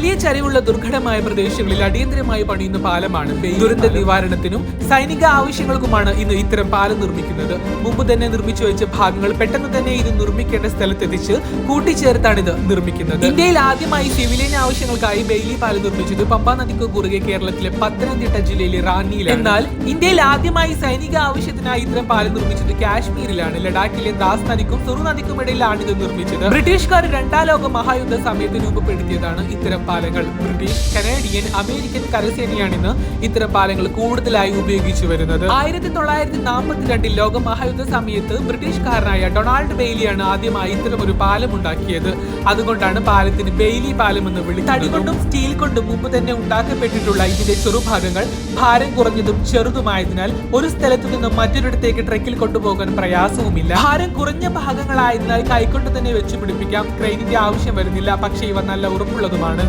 വലിയ ചരിവുള്ള ദുർഘടമായ പ്രദേശങ്ങളിൽ അടിയന്തരമായി പണിയുന്ന പാലമാണ്. ദുരന്ത നിവാരണത്തിനും സൈനിക ആവശ്യങ്ങൾക്കുമാണ് ഇന്ന് ഇത്തരം പാലം നിർമ്മിക്കുന്നത്. മുമ്പ് തന്നെ നിർമ്മിച്ചു വെച്ച ഭാഗങ്ങൾ പെട്ടെന്ന് തന്നെ ഇത് നിർമ്മിക്കേണ്ട സ്ഥലത്തെത്തിച്ച് കൂട്ടിച്ചേർത്താണ് ഇത് നിർമ്മിക്കുന്നത്. ഇന്ത്യയിൽ ആദ്യമായി സിവിലിയൻ ആവശ്യങ്ങൾക്കായി ബെയിലി പാലം നിർമ്മിച്ചത് പമ്പാ നദിക്ക് കുറുകെ കേരളത്തിലെ പത്തനംതിട്ട ജില്ലയിലെ റാന്നിയിൽ എന്നാൽ ഇന്ത്യയിൽ ആദ്യമായി സൈനിക ആവശ്യത്തിനായി ഇത്തരം പാലം നിർമ്മിച്ചത് കാശ്മീരിലാണ്. ലഡാക്കിലെ ദാസ് നദിക്കും സുറു നദിക്കും ഇടയിലാണ് ഇത് നിർമ്മിച്ചത്. ബ്രിട്ടീഷുകാർ രണ്ടാം ലോക മഹായുദ്ധ സമയത്ത് രൂപപ്പെടുത്തിയതാണ് ഇത്തരം പാലങ്ങൾ. ബ്രിട്ടീഷ് കനേഡിയൻ അമേരിക്കൻ കരസേനയാണ് ഇന്ന് ഇത്തരം പാലങ്ങൾ കൂടുതലായി ഉപയോഗിച്ചു വരുന്നത്. ആയിരത്തി തൊള്ളായിരത്തി ലോക മഹായുദ്ധ സമയത്ത് ബ്രിട്ടീഷുകാരനായ ഡൊണാൾഡ് ബെയ്ലിയാണ് ആദ്യമായി ഇത്തരം ഒരു പാലം ഉണ്ടാക്കിയത്. അതുകൊണ്ടാണ് പാലത്തിന് ബെയ്ലി പാലം എന്ന് വിളി തടി കൊണ്ടും സ്റ്റീൽ കൊണ്ടും മുമ്പ് തന്നെ ഉണ്ടാക്കപ്പെട്ടിട്ടുള്ള ഇതിന്റെ ചെറുഭാഗങ്ങൾ ഭാരം കുറഞ്ഞതും ചെറുതുമായതിനാൽ ഒരു സ്ഥലത്തു നിന്നും മറ്റൊരിടത്തേക്ക് ട്രക്കിൽ കൊണ്ടുപോകാൻ പ്രയാസവുമില്ല. ഭാരം കുറഞ്ഞ ഭാഗങ്ങളായതിനാൽ കൈകൊണ്ട് തന്നെ വെച്ച് പിടിപ്പിക്കാം. ക്രെയിനിന്റെ ആവശ്യം വരുന്നില്ല. പക്ഷേ ഇവ നല്ല ഉറപ്പുള്ളതുമാണ്.